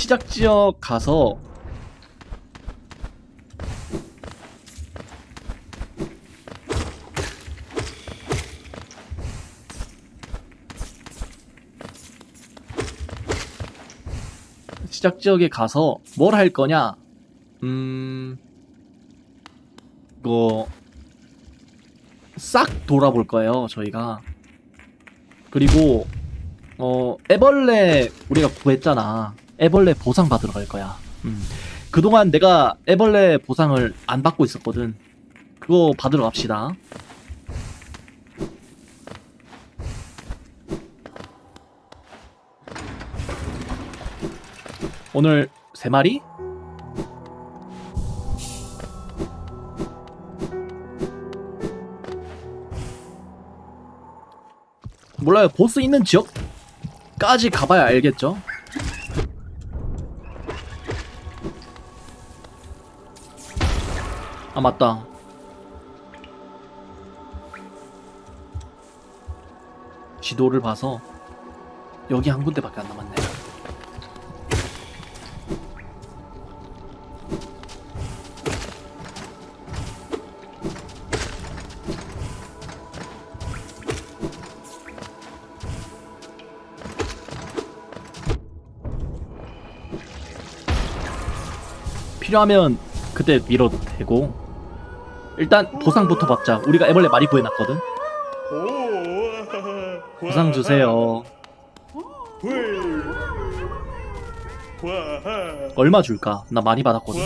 시작 지역 가서 시작 지역에 가서 뭘 할 거냐? 음, 이거 싹 돌아볼 거예요, 저희가. 그리고 어 애벌레 우리가 구했잖아. 애벌레 보상 받으러 갈 거야. 음. 그동안 내가 애벌레 보상을 안 받고 있었거든. 그거 받으러 갑시다. 오늘 세 마리? 몰라요. 보스 있는 지역까지 가봐야 알겠죠? 아, 맞다. 지도를 봐서 여기 한 군데밖에 안 남았네. 필요하면 그때 밀어도 되고 일단 보상부터 받자. 우리가 애벌레 많이 구해놨거든. 보상 주세요. 얼마 줄까? 나 많이 받았거든.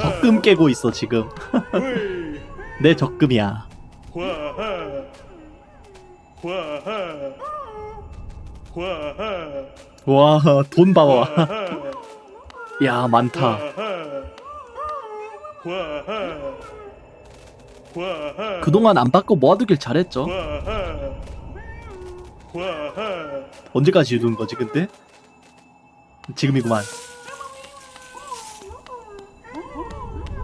적금 깨고 있어 지금. 내 적금이야 와 돈 봐봐. 야 많다. 그동안 안 받고 모아두길 잘했죠? 언제까지 주는 거지 근데? 지금이구만.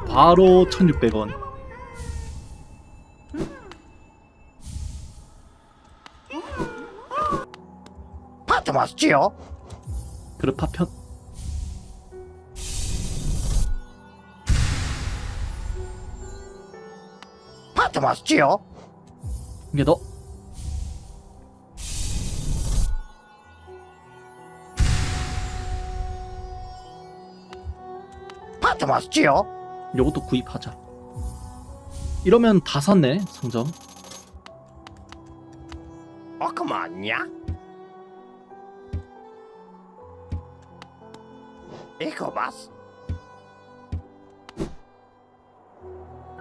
바로 1600원 맞지요? 그릇 파편 파트 맞지요? 이게 너 파트 맞지요? 요것도 구입하자 이러면 다 샀네 상점 어, 그 맞냐? 이거 봤어?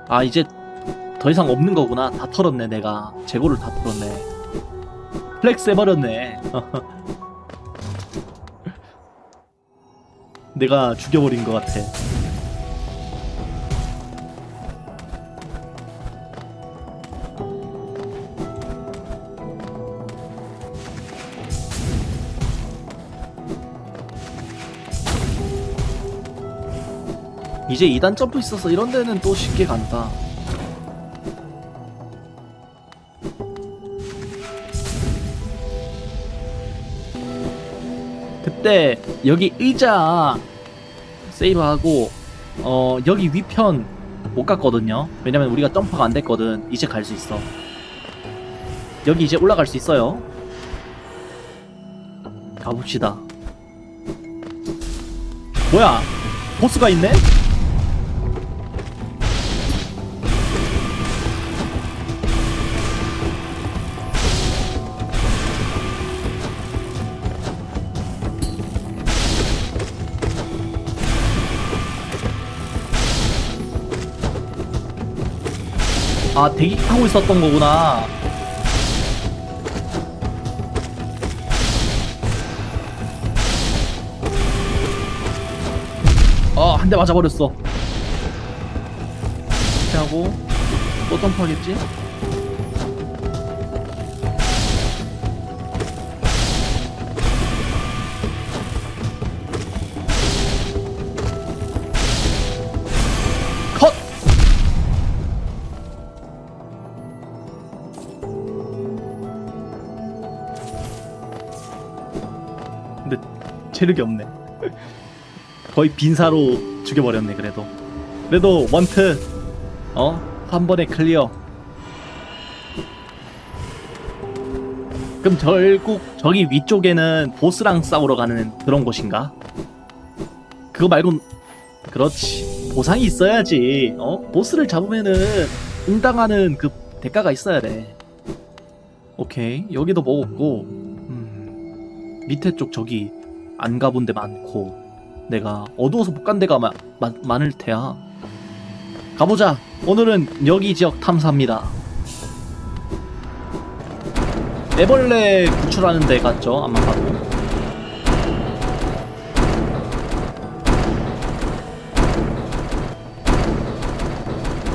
아 이제 더 이상 없는 거구나. 다 털었네 내가. 재고를 다 털었네. 플렉스 해버렸네. 내가 죽여버린 것 같아 이제 2단 점프 있어서 이런 데는 또 쉽게 간다. 그때 여기 의자 세이브하고 어 여기 위편 못 갔거든요. 왜냐면 우리가 점프가 안 됐거든. 이제 갈 수 있어. 여기 이제 올라갈 수 있어요. 가봅시다. 뭐야? 보스가 있네? 아 대기하고 있었던 거구나. 어한 대 맞아버렸어. 이렇게 하고? 또 점프하겠지? 체력이 없네. 거의 빈사로 죽여버렸네 그래도. 그래도 원트 어? 한 번에 클리어. 그럼 결국 저기 위쪽에는 보스랑 싸우러 가는 그런 곳인가? 그거 말곤 그렇지 보상이 있어야지 어? 보스를 잡으면은 응당하는 그 대가가 있어야 돼 오케이 여기도 먹었고 음, 밑에 쪽 저기 안 가본 데 많고 내가 어두워서 못 간 데가 마, 마, 많을 테야. 가보자. 오늘은 여기 지역 탐사입니다. 애벌레 구출하는 데 갔죠 아마. 봐도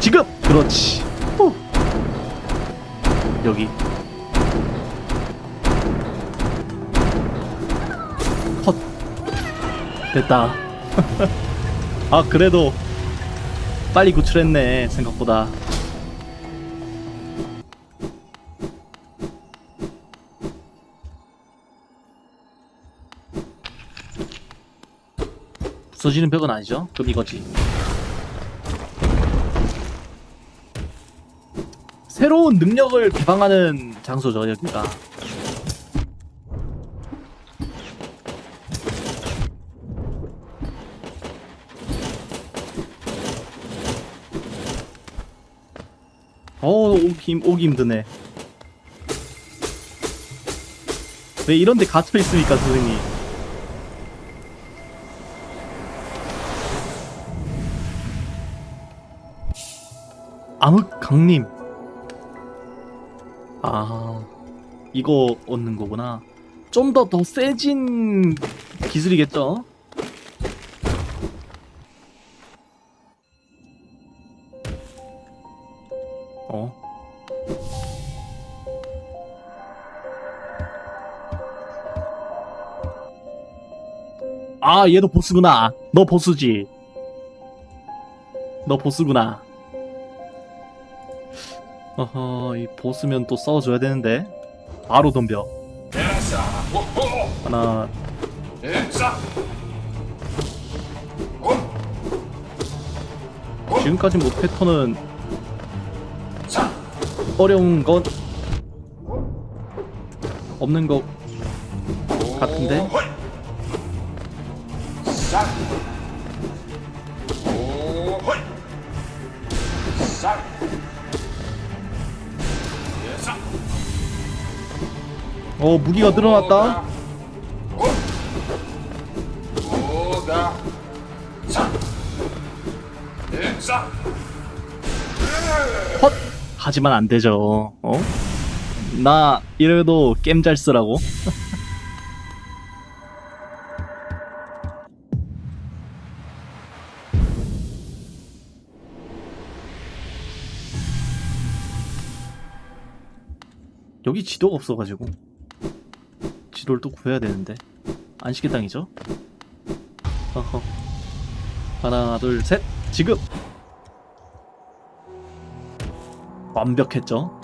지금! 그렇지. 후. 여기 됐다. 아 그래도 빨리 구출했네 생각보다. 부서지는 벽은 아니죠? 그럼 이거지. 새로운 능력을 개방하는 장소죠 여기가 어 오기, 힘- 오기 힘드네. 왜 이런데 갇혀 있습니까 선생님? 암흑 강림. 아 이거 얻는 거구나. 좀 더더 세진 기술이겠죠 아, 얘도 보스구나. 너 보스지. 너 보스구나. 어허, 이 보스면 또 싸워줘야 되는데. 바로 덤벼. 하나, 지금까지 뭐 패턴은 어려운 건 없는 것 같은데? 어, 무기가 늘어났다. 헛! 하지만 안 되죠. 어? 나 이래도 게임 잘 쓰라고. 여기 지도가 없어가지고 지도를 또 구해야 되는데 안식의 땅이죠? 어허 하나 둘 셋 지금 완벽했죠?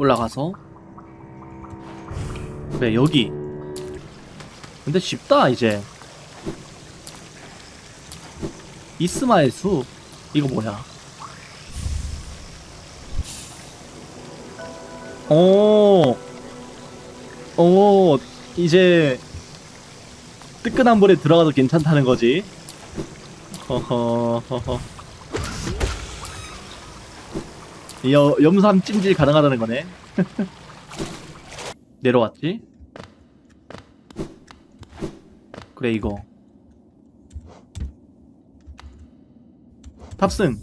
올라가서 그래 여기 근데 쉽다 이제 이스마의 숲 이거 뭐야 오, 오, 이제 뜨끈한 물에 들어가도 괜찮다는 거지. 허허, 허허. 여, 염삼 찜질 가능하다는 거네. 내려왔지? 그래, 이거. 탑승.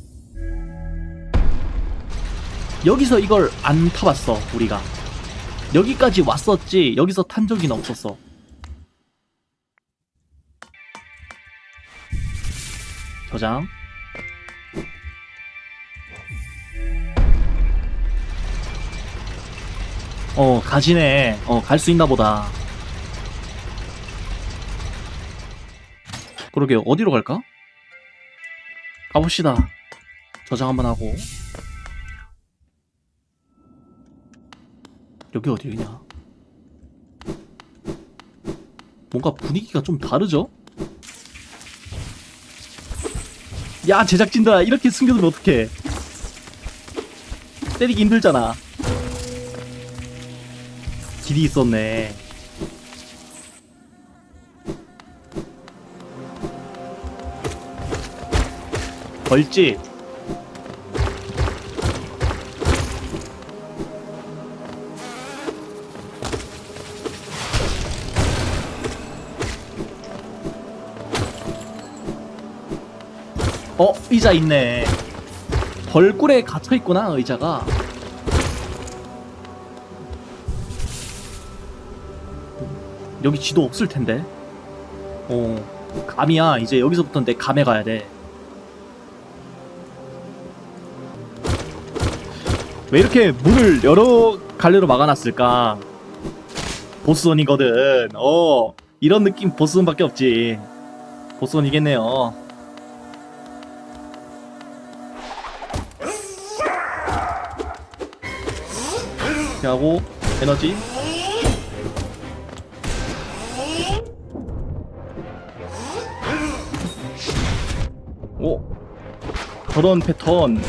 여기서 이걸 안 타봤어, 우리가. 여기까지 왔었지, 여기서 탄 적이 없었어. 저장. 어, 가지네. 어, 갈 수 있나 보다. 그러게, 어디로 갈까? 가봅시다. 저장 한번 하고. 여기 어디냐? 뭔가 분위기가 좀 다르죠? 야, 제작진들아, 이렇게 숨겨두면 어떡해. 때리기 힘들잖아. 길이 있었네. 벌집. 어, 의자 있네. 벌꿀에 갇혀 있구나, 의자가. 여기 지도 없을 텐데. 어, 감이야. 이제 여기서부터 내 감에 가야 돼. 왜 이렇게 문을 여러 갈래로 막아놨을까? 보스원이거든. 어, 이런 느낌 보스원밖에 없지. 보스원이겠네요. 하고 에너지 오. 저런 패턴.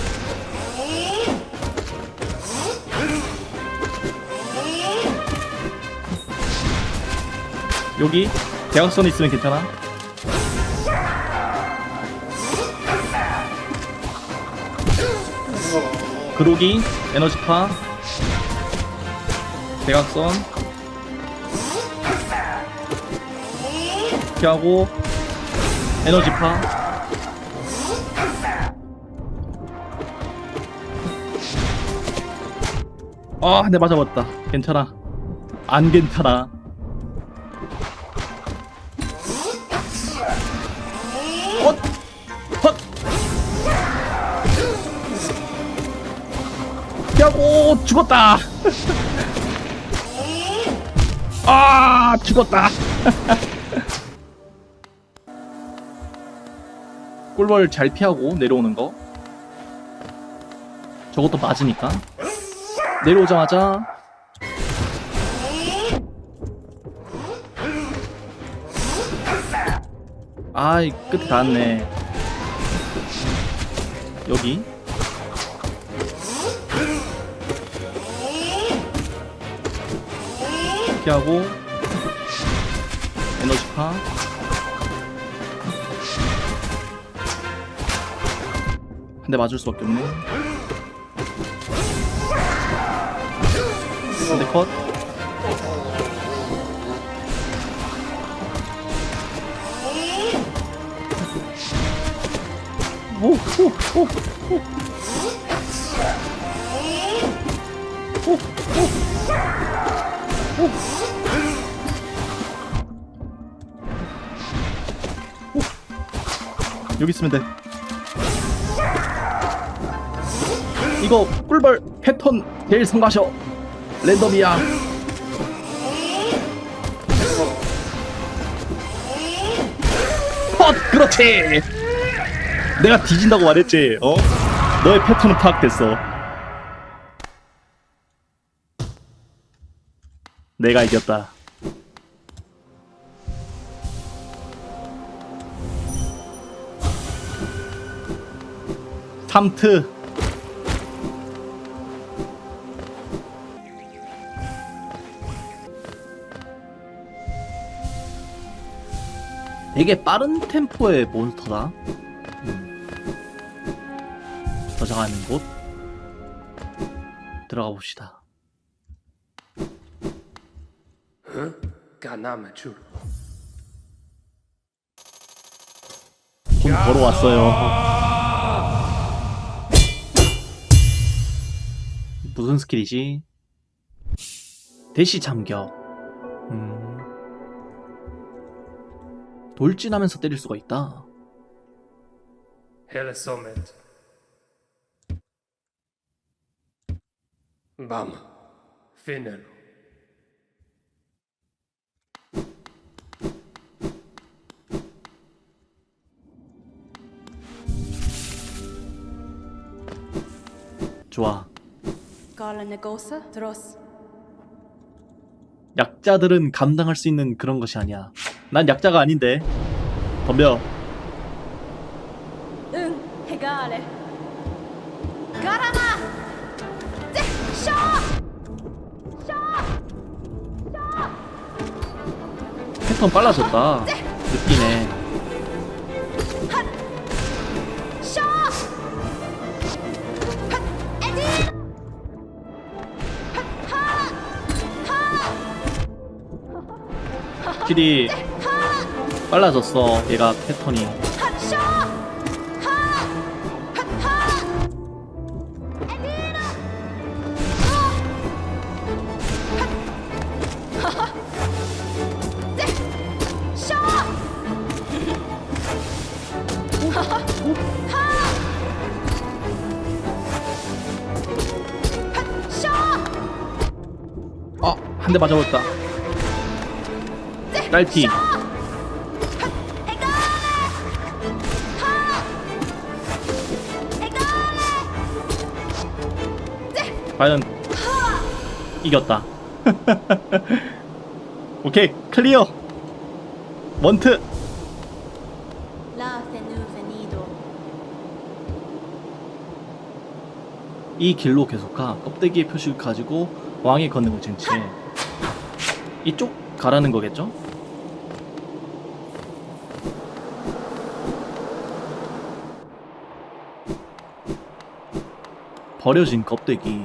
여기 대각선 있으면 괜찮아? 그로기 에너지파 대각선. 이렇게 하고 에너지파 아, 네 맞아봤다. 괜찮아. 안 괜찮아. 헛! 헛! 야고 죽었다. 아 죽었다. 꿀벌 잘 피하고 내려오는 거. 저것도 맞으니까. 내려오자마자 아이 끝에 닿았네. 여기? 이렇게 하고 에너지파. 한대 맞을 수밖에 없네 한대 컷 오, 오, 오, 오. 오, 오. 오. 오. 여기 있으면 돼. 이거 꿀벌 패턴 제일 성가셔. 랜덤이야. 헛! 그렇지! 내가 뒤진다고 말했지, 어? 너의 패턴은 파악됐어. 내가 이겼다. 삼트 되게 빠른 템포의 몬스터다. 음. 저장하는 곳 들어가 봅시다. Chulo. 돈 벌어 왔어요. 무슨 스킬이지? 대시 참격. 음. 돌진하면서 때릴 수가 있다. Helesomet. Bam. Finelu. 좋아. Gala Negosa, Dros. 약자들은 감당할 수 있는 그런 것이 아니야. 난 약자가 아닌데. 덤벼. Un, Hegale. Garana! De, Shaw! 패턴 빨라졌다. 느끼네. Eddie! 확실히 빨라졌어. 얘가 패턴이. 어, 한 대 맞아버렸다. 딸피. 과연 이겼다. 오케이 클리어. Venido. 이 길로 계속 가. 껍데기의 표식을 가지고 왕의 권능을 쟁취해. 이쪽 가라는 거겠죠? 버려진 껍데기.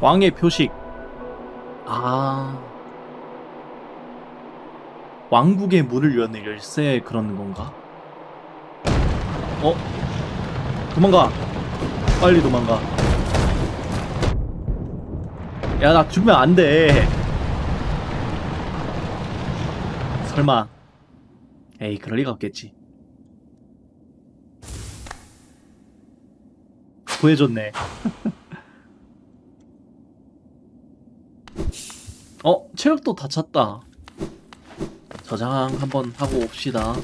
왕의 표식. 아. 왕국의 문을 여는 열쇠 그런 건가? 어? 도망가. 빨리 도망가. 야, 나 죽으면 안 돼. 설마. 에이, 그럴 리가 없겠지. 구해줬네. 어, 체력도 다 찼다. 저장 한번 하고 옵시다.